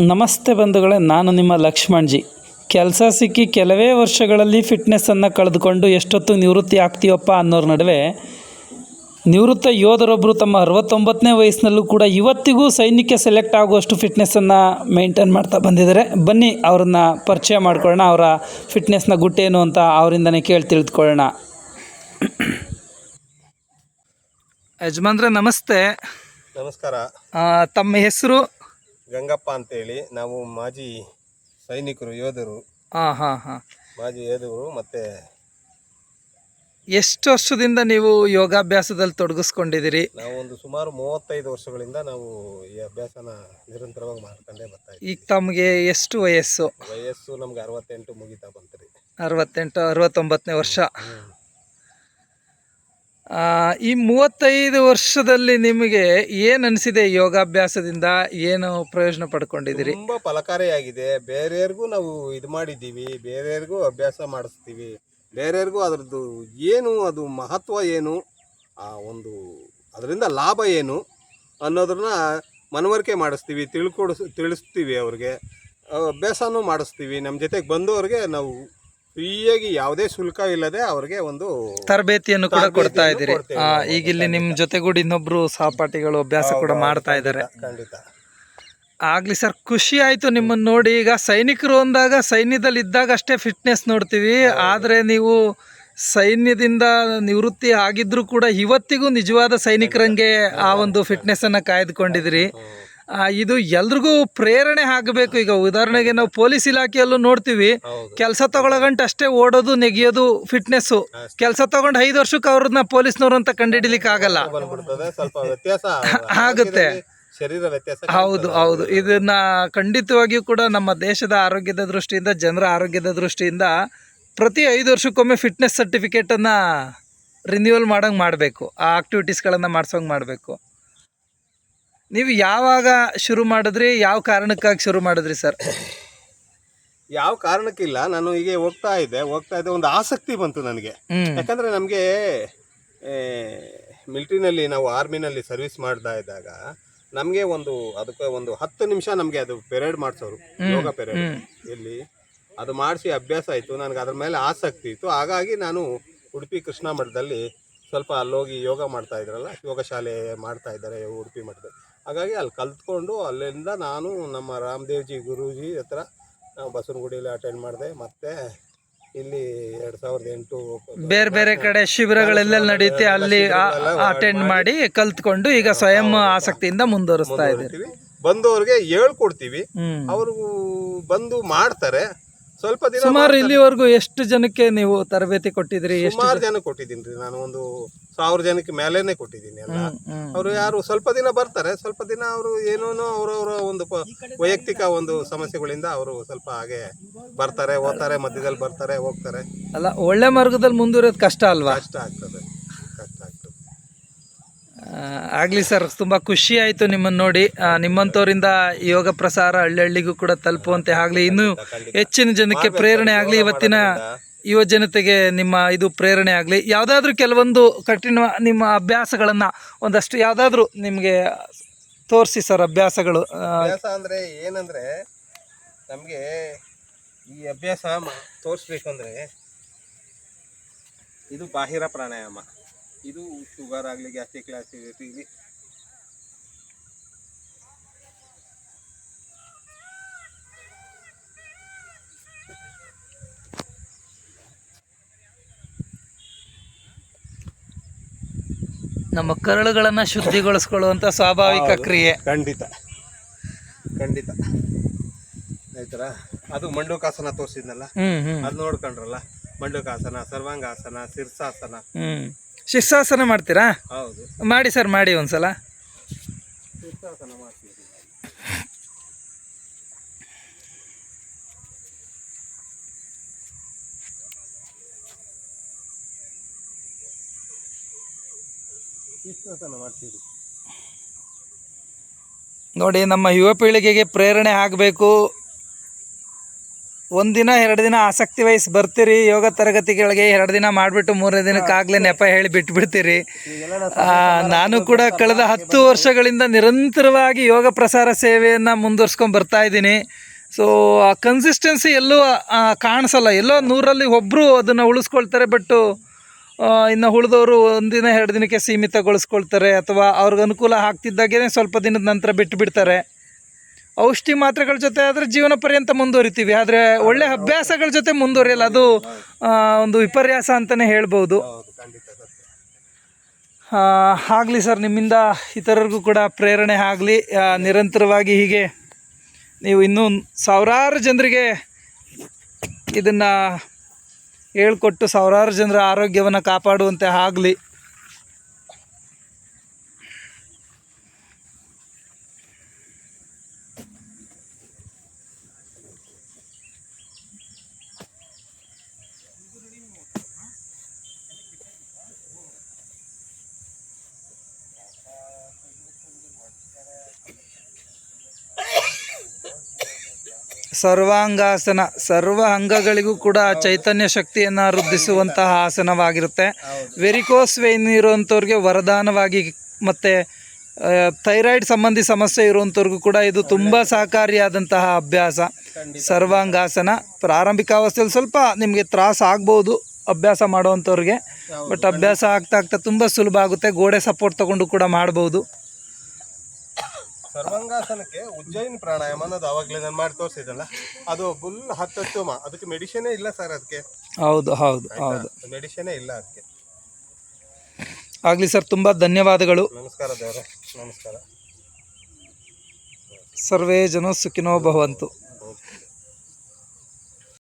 ನಮಸ್ತೆ ಬಂಧುಗಳೇ ನಾನು ನಿಮ್ಮ ಲಕ್ಷ್ಮಣ್ಜಿ. ಕೆಲಸ ಸಿಕ್ಕಿ ಕೆಲವೇ ವರ್ಷಗಳಲ್ಲಿ ಫಿಟ್ನೆಸ್ಸನ್ನು ಕಳೆದುಕೊಂಡು ಎಷ್ಟೊತ್ತು ನಿವೃತ್ತಿ ಆಗ್ತೀವಪ್ಪ ಅನ್ನೋರ ನಡುವೆ ನಿವೃತ್ತ ಯೋಧರೊಬ್ಬರು ತಮ್ಮ ಅರವತ್ತೊಂಬತ್ತನೇ ವಯಸ್ಸಿನಲ್ಲೂ ಕೂಡ ಇವತ್ತಿಗೂ ಸೈನ್ಯಕ್ಕೆ ಸೆಲೆಕ್ಟ್ ಆಗುವಷ್ಟು ಫಿಟ್ನೆಸ್ಸನ್ನು ಮೇಂಟೈನ್ ಮಾಡ್ತಾ ಬಂದಿದ್ದಾರೆ. ಬನ್ನಿ ಅವ್ರನ್ನ ಪರಿಚಯ ಮಾಡ್ಕೊಳ್ಳೋಣ ಅವರ ಫಿಟ್ನೆಸ್ನ ಗುಟ್ಟೇನು ಅಂತ ಅವರಿಂದನೇ ಕೇಳಿ ತಿಳಿದುಕೊಳ್ಳೋಣ. ಯಜಮಾನ್ರೆ ನಮಸ್ತೆ. ನಮಸ್ಕಾರ. ತಮ್ಮ ಹೆಸರು? ಗಂಗಪ್ಪ ಅಂತೇಳಿ ನಾವು ಮಾಜಿ ಸೈನಿಕರು ಯೋಧರು. ಹಾಂ ಹಾಂ ಹಾಂ. ಮಾಜಿ ಯೋಧರು ಮತ್ತು ಎಷ್ಟು ವರ್ಷದಿಂದ ನೀವು ಯೋಗಾಭ್ಯಾಸದಲ್ಲಿ ತೊಡಗಿಸ್ಕೊಂಡಿದ್ದೀರಿ? ನಾವು ಒಂದು ಸುಮಾರು ಮೂವತ್ತೈದು ವರ್ಷಗಳಿಂದ ನಾವು ಈ ಅಭ್ಯಾಸನ ನಿರಂತರವಾಗಿ ಮಾಡ್ಕೊಂಡೇ ಬರ್ತಾ ಇದ್ದೀವಿ. ಈಗ ತಮಗೆ ಎಷ್ಟು ವಯಸ್ಸು? ವಯಸ್ಸು ನಮ್ಗೆ ಅರವತ್ತೆಂಟು ಮುಗಿತಾ ಬಂತು ರೀ. ಅರವತ್ತೆಂಟು ಅರವತ್ತೊಂಬತ್ತನೇ ವರ್ಷ. ಈ ಮೂವತ್ತೈದು ವರ್ಷದಲ್ಲಿ ನಿಮಗೆ ಏನು ಅನಿಸಿದೆ ಯೋಗಾಭ್ಯಾಸದಿಂದ? ಏನು ಪ್ರಯೋಜನ ಪಡ್ಕೊಂಡಿದ್ದೀರಿ? ತುಂಬ ಫಲಕಾರಿಯಾಗಿದೆ. ಬೇರೆಯವ್ರಿಗೂ ನಾವು ಇದು ಮಾಡಿದ್ದೀವಿ. ಬೇರೆಯವ್ರಿಗೂ ಅಭ್ಯಾಸ ಮಾಡಿಸ್ತೀವಿ. ಬೇರೆಯವ್ರಿಗೂ ಅದರದ್ದು ಏನು, ಅದು ಮಹತ್ವ ಏನು, ಆ ಒಂದು ಅದರಿಂದ ಲಾಭ ಏನು ಅನ್ನೋದನ್ನ ಮನವರಿಕೆ ಮಾಡಿಸ್ತೀವಿ, ತಿಳ್ಕೊಡಿಸ್, ತಿಳಿಸ್ತೀವಿ ಅವ್ರಿಗೆ. ಅಭ್ಯಾಸನೂ ಮಾಡಿಸ್ತೀವಿ. ನಮ್ಮ ಜೊತೆಗೆ ಬಂದವ್ರಿಗೆ ನಾವು ಫ್ರೀಯಾಗಿ ಯಾವುದೇ ಶುಲ್ಕ ಇಲ್ಲದೆ ಅವ್ರಿಗೆ ಒಂದು ತರಬೇತಿಯನ್ನು ಕೂಡ ಕೊಡ್ತಾ ಇದ್ದೀರಿ. ಈಗ ಇಲ್ಲಿ ನಿಮ್ಮ ಜೊತೆಗೂಡಿ ಇನ್ನೊಬ್ರು ಸಹಪಾಠಿಗಳು ಅಭ್ಯಾಸ ಕೂಡ ಮಾಡ್ತಾ ಇದ್ದಾರೆ. ಖಂಡಿತ. ಆಗ್ಲಿ ಸರ್ ಖುಷಿ ಆಯ್ತು ನಿಮ್ಮನ್ನು ನೋಡಿ. ಈಗ ಸೈನಿಕರು ಅಂದಾಗ ಸೈನ್ಯದಲ್ಲಿ ಇದ್ದಾಗ ಅಷ್ಟೇ ಫಿಟ್ನೆಸ್ ನೋಡ್ತೀವಿ. ಆದರೆ ನೀವು ಸೈನ್ಯದಿಂದ ನಿವೃತ್ತಿ ಆಗಿದ್ರು ಕೂಡ ಇವತ್ತಿಗೂ ನಿಜವಾದ ಸೈನಿಕರಂಗೆ ಆ ಒಂದು ಫಿಟ್ನೆಸ್ ಅನ್ನ ಕಾಯ್ದುಕೊಂಡಿದ್ರಿ ಇದು ಎಲ್ರಿಗೂ ಪ್ರೇರಣೆ ಆಗಬೇಕು. ಈಗ ಉದಾಹರಣೆಗೆ ನಾವು ಪೊಲೀಸ್ ಇಲಾಖೆಯಲ್ಲೂ ನೋಡ್ತೀವಿ ಕೆಲಸ ತಗೊಳಗಂಟ ಅಷ್ಟೇ ಓಡೋದು ನೆಗೆಯೋದು ಫಿಟ್ನೆಸ್ಸು ಕೆಲಸ ತಗೊಂಡು ಐದು ವರ್ಷಕ್ಕೆ ಅವ್ರನ್ನ ಪೊಲೀಸ್ನವ್ರು ಅಂತ ಕಂಡುಹಿಡಿಲಿಕ್ಕೆ ಆಗಲ್ಲ. ಆಗುತ್ತೆ. ಹೌದು ಹೌದು. ಇದನ್ನ ಖಂಡಿತವಾಗಿಯೂ ಕೂಡ ನಮ್ಮ ದೇಶದ ಆರೋಗ್ಯದ ದೃಷ್ಟಿಯಿಂದ ಜನರ ಆರೋಗ್ಯದ ದೃಷ್ಟಿಯಿಂದ ಪ್ರತಿ ಐದು ವರ್ಷಕ್ಕೊಮ್ಮೆ ಫಿಟ್ನೆಸ್ ಸರ್ಟಿಫಿಕೇಟನ್ನು ರಿನ್ಯೂವಲ್ ಮಾಡೋಂಗೆ ಮಾಡಬೇಕು. ಆ ಆಕ್ಟಿವಿಟೀಸ್ಗಳನ್ನು ಮಾಡ್ಸೋಂಗೆ ಮಾಡಬೇಕು. ನೀವು ಯಾವಾಗ ಶುರು ಮಾಡಿದ್ರಿ? ಯಾವ ಕಾರಣಕ್ಕಾಗಿ ಶುರು ಮಾಡಿದ್ರಿ ಸರ್? ಯಾವ ಕಾರಣಕ್ಕಿಲ್ಲ ನಾನು ಹೀಗೆ ಹೋಗ್ತಾ ಇದ್ದೆ. ಹೋಗ್ತಾ ಇದ್ದೆ ಒಂದು ಆಸಕ್ತಿ ಬಂತು ನನಗೆ. ಹ್ಮ್. ಯಾಕಂದ್ರೆ ನಮಗೆ ಮಿಲಿಟ್ರಿನಲ್ಲಿ ನಾವು ಆರ್ಮಿನಲ್ಲಿ ಸರ್ವಿಸ್ ಮಾಡ್ತಾ ಇದ್ದಾಗ ನಮಗೆ ಒಂದು ಅದಕ್ಕೆ ಒಂದು ಹತ್ತು ನಿಮಿಷ ನಮಗೆ ಅದು ಪೆರೇಡ್ ಮಾಡಿಸೋರು ಯೋಗ ಪೆರೇಡ್. ಇಲ್ಲಿ. ಅದು ಮಾಡಿಸಿ ಅಭ್ಯಾಸ ಆಯಿತು ನನಗೆ ಅದ್ರ ಮೇಲೆ ಆಸಕ್ತಿ ಇತ್ತು. ಹಾಗಾಗಿ ನಾನು ಉಡುಪಿ ಕೃಷ್ಣ ಮಠದಲ್ಲಿ ಸ್ವಲ್ಪ ಅಲ್ಲೋಗಿ ಯೋಗ ಮಾಡ್ತಾ ಇದ್ರಲ್ಲ ಯೋಗ ಶಾಲೆ ಮಾಡ್ತಾ ಇದ್ದಾರೆ ಉಡುಪಿ ಮಠದಲ್ಲಿ. ಹಾಗಾಗಿ ಅಲ್ಲಿ ಕಲ್ತ್ಕೊಂಡು ಅಲ್ಲಿಂದ ನಾನು ನಮ್ಮ ರಾಮದೇವ್ಜಿ ಗುರೂಜಿ ಹತ್ರ ನಾವು ಬಸವನಗುಡಿಯಲ್ಲಿ ಅಟೆಂಡ್ ಮಾಡಿದೆ. ಮತ್ತೆ ಇಲ್ಲಿ ಎರಡು ಸಾವಿರದ ಎಂಟು ಬೇರೆ ಬೇರೆ ಕಡೆ ಶಿಬಿರಗಳೆಲ್ಲ ನಡೆಯುತ್ತೆ ಅಲ್ಲಿ ಅಟೆಂಡ್ ಮಾಡಿ ಕಲ್ತ್ಕೊಂಡು ಈಗ ಸ್ವಯಂ ಆಸಕ್ತಿಯಿಂದ ಮುಂದುವರಿಸ್ತಾ ಇದ್ದೀವಿ ಬಂದವರಿಗೆ ಹೇಳ್ಕೊಡ್ತೀವಿ. ಅವ್ರಿಗೂ ಅವರು ಬಂದು ಮಾಡ್ತಾರೆ. ಸ್ವಲ್ಪ ದಿನ ಸುಮಾರು ಇಲ್ಲಿವರೆಗೂ ಎಷ್ಟು ಜನಕ್ಕೆ ನೀವು ತರಬೇತಿ ಕೊಟ್ಟಿದ್ರಿ ಎಷ್ಟು ಸುಮಾರು ಜನ ಕೊಟ್ಟಿದ್ದೀನಿ ರೀ. ನಾನು ಒಂದು ಸಾವಿರ ಜನಕ್ಕೆ ಮೇಲೇನೆ ಕೊಟ್ಟಿದ್ದೀನಿ ಎಲ್ಲ ಹ್ಮ್. ಅವರು ಯಾರು ಸ್ವಲ್ಪ ದಿನ ಬರ್ತಾರೆ ಸ್ವಲ್ಪ ದಿನ ಅವರು ಏನೇನೋ ಅವರವರ ಒಂದು ವೈಯಕ್ತಿಕ ಒಂದು ಸಮಸ್ಯೆಗಳಿಂದ ಅವರು ಸ್ವಲ್ಪ ಹಾಗೆ ಬರ್ತಾರೆ ಓದ್ತಾರೆ ಮಧ್ಯದಲ್ಲಿ ಬರ್ತಾರೆ ಹೋಗ್ತಾರೆ. ಅಲ್ಲ ಒಳ್ಳೆ ಮಾರ್ಗದಲ್ಲಿ ಮುಂದುವರಿಯೋದು ಕಷ್ಟ ಅಲ್ವಾ? ಕಷ್ಟ ಆಗ್ತದೆ ಕಷ್ಟ ಆಗ್ತದೆ. ಆಗ್ಲಿ ಸರ್ ತುಂಬಾ ಖುಷಿ ಆಯ್ತು ನಿಮ್ಮನ್ನ ನೋಡಿ. ನಿಮ್ಮಂಥವರಿಂದ ಯೋಗ ಪ್ರಸಾರ ಹಳ್ಳಿಗೂ ಕೂಡ ತಲುಪುವಂತೆ ಆಗಲಿ. ಇನ್ನು ಹೆಚ್ಚಿನ ಜನಕ್ಕೆ ಪ್ರೇರಣೆ ಆಗ್ಲಿ ಇವತ್ತಿನ ಯುವ ಜನತೆಗೆ ನಿಮ್ಮ ಇದು ಪ್ರೇರಣೆ ಆಗಲಿ. ಯಾವುದಾದ್ರೂ ಕೆಲವೊಂದು ಕಠಿಣ ನಿಮ್ಮ ಅಭ್ಯಾಸಗಳನ್ನು ಒಂದಷ್ಟು ಯಾವುದಾದ್ರೂ ನಿಮಗೆ ತೋರಿಸಿ ಸರ್ ಅಭ್ಯಾಸಗಳು. ಅಭ್ಯಾಸ ಅಂದರೆ ಏನಂದರೆ ನಮಗೆ ಈ ಅಭ್ಯಾಸ ತೋರಿಸ್ಬೇಕು ಅಂದರೆ ಇದು ಬಾಹಿರ ಪ್ರಾಣಾಯಾಮ. ಇದು ಶುಗರ್ ಆಗಲಿ, ಗ್ಯಾಸ್ಟ್ರಿಕ್ ಆಸಿಡಿಟಿ ನಮ್ಮ ಕರಳುಗಳನ್ನು ಶುದ್ಧಿಗೊಳಿಸ್ಕೊಳ್ಳುವಂಥ ಸ್ವಾಭಾವಿಕ ಕ್ರಿಯೆ. ಖಂಡಿತ. ಖಂಡಿತ. ಆಯ್ತರ ಅದು ಮಂಡುಕಾಸನ ತೋರಿಸಿದ್ನಲ್ಲ? ಹ್ಮ್ ಹ್ಮ್. ಅದು ನೋಡ್ಕೊಂಡ್ರಲ್ಲ? ಮಂಡುಕಾಸನ ಸರ್ವಾಂಗಾಸನ ಶಿರ್ಸಾಸನ. ಹ್ಮ್. ಶಿರ್ಸಾಸನ ಮಾಡ್ತೀರಾ? ಹೌದು. ಮಾಡಿ ಸರ್ ಮಾಡಿ ಒಂದ್ಸಲ. ಶಿರ್ಸಾಸನ ಮಾಡ್ತೀವಿ ನೋಡಿ ನಮ್ಮ ಯುವ ಪೀಳಿಗೆಗೆ ಪ್ರೇರಣೆ ಆಗಬೇಕು. ಒಂದಿನ ಎರಡು ದಿನ ಆಸಕ್ತಿ ವಹಿಸಿ ಬರ್ತೀರಿ. ಯೋಗ ತರಗತಿಗಳಿಗೆ ಎರಡು ದಿನ ಮಾಡಿಬಿಟ್ಟು ಮೂರನೇ ದಿನಕ್ಕಾಗಲೇ ನೆಪ ಹೇಳಿ ಬಿಟ್ಬಿಡ್ತೀರಿ. ನಾನು ಕೂಡ ಕಳೆದ ಹತ್ತು ವರ್ಷಗಳಿಂದ ನಿರಂತರವಾಗಿ ಯೋಗ ಪ್ರಸಾರ ಸೇವೆಯನ್ನು ಮುಂದುವರ್ಸ್ಕೊಂಡು ಬರ್ತಾ ಇದ್ದೀನಿ. ಸೊ ಆ ಕನ್ಸಿಸ್ಟೆನ್ಸಿ ಎಲ್ಲೂ ಕಾಣಿಸಲ್ಲ. ಎಲ್ಲೋ ನೂರಲ್ಲಿ ಒಬ್ಬರು ಅದನ್ನು ಉಳಿಸ್ಕೊಳ್ತಾರೆ ಬಟ್ಟು ಇನ್ನು ಉಳಿದವರು ಒಂದಿನ ಎರಡು ದಿನಕ್ಕೆ ಸೀಮಿತಗೊಳಿಸ್ಕೊಳ್ತಾರೆ ಅಥವಾ ಅವ್ರಿಗೆ ಅನುಕೂಲ ಆಗ್ತಿದ್ದಾಗೇ ಸ್ವಲ್ಪ ದಿನದ ನಂತರ ಬಿಟ್ಟು ಬಿಡ್ತಾರೆ ಔಷಧಿ ಮಾತ್ರೆಗಳ ಜೊತೆ ಆದರೆ ಜೀವನ ಪರ್ಯಂತ ಮುಂದುವರಿತೀವಿ. ಆದರೆ ಒಳ್ಳೆ ಅಭ್ಯಾಸಗಳ ಜೊತೆ ಮುಂದುವರಿಯಲ್ಲ, ಅದು ಒಂದು ವಿಪರ್ಯಾಸ ಅಂತಲೇ ಹೇಳ್ಬೋದು. ಆಗಲಿ ಸರ್, ನಿಮ್ಮಿಂದ ಇತರರಿಗೂ ಕೂಡ ಪ್ರೇರಣೆ ಆಗಲಿ. ನಿರಂತರವಾಗಿ ಹೀಗೆ ನೀವು ಇನ್ನೂ ಸಾವಿರಾರು ಜನರಿಗೆ ಇದನ್ನು ಹೇಳ್ಕೊಟ್ಟು ಸಾವಿರಾರು ಜನರ ಆರೋಗ್ಯವನ್ನು ಕಾಪಾಡುವಂತೆ ಆಗಲಿ. ಸರ್ವಾಂಗಾಸನ ಸರ್ವ ಅಂಗಗಳಿಗೂ ಕೂಡ ಚೈತನ್ಯ ಶಕ್ತಿಯನ್ನು ವೃದ್ಧಿಸುವಂತಹ ಆಸನವಾಗಿರುತ್ತೆ. ವೆರಿಕೋಸ್ ವೇನ್ ಇರುವಂಥವ್ರಿಗೆ ವರದಾನವಾಗಿ ಮತ್ತು ಥೈರಾಯ್ಡ್ ಸಂಬಂಧಿ ಸಮಸ್ಯೆ ಇರುವಂಥವ್ರಿಗೂ ಕೂಡ ಇದು ತುಂಬ ಸಹಕಾರಿಯಾದಂತಹ ಅಭ್ಯಾಸ. ಸರ್ವಾಂಗಾಸನ ಪ್ರಾರಂಭಿಕ ಅವಸ್ಥೆಯಲ್ಲಿ ಸ್ವಲ್ಪ ನಿಮಗೆ ತ್ರಾಸ ಆಗ್ಬೋದು ಅಭ್ಯಾಸ ಮಾಡುವಂಥವ್ರಿಗೆ ಬಟ್ ಅಭ್ಯಾಸ ಆಗ್ತಾ ಆಗ್ತಾ ತುಂಬ ಸುಲಭ ಆಗುತ್ತೆ. ಗೋಡೆ ಸಪೋರ್ಟ್ ತಗೊಂಡು ಕೂಡ ಮಾಡ್ಬೋದು. ಸರ್ವಾಂಗಾಸನಕ್ಕೆ ಉಜ್ಜಯಿನ್ ಪ್ರಾಣಾಯಾಮ ಅನ್ನೋದು ಅವಾಗಲೇ ನಾನು ಮಾಡಿ ತೋರಿಸಿದಲ್ಲ ಅದು ಫುಲ್ ಹತ್ತತ್ತು ಮಾ ಅದಕ್ಕೆ ಮೆಡಿಷನೇ ಇಲ್ಲ ಸರ್ ಅದಕ್ಕೆ ಹೌದು ಹೌದು ಹೌದು. ಮೆಡಿಷನೇ ಇಲ್ಲ ಅದಕ್ಕೆ ಆಗಲಿ ಸರ್ ತುಂಬ ಧನ್ಯವಾದಗಳು. ನಮಸ್ಕಾರ ದೇವರೇ ನಮಸ್ಕಾರ. ಸರ್ವೇ ಜನ ಸುಖಿನೋ ಭವಂತು.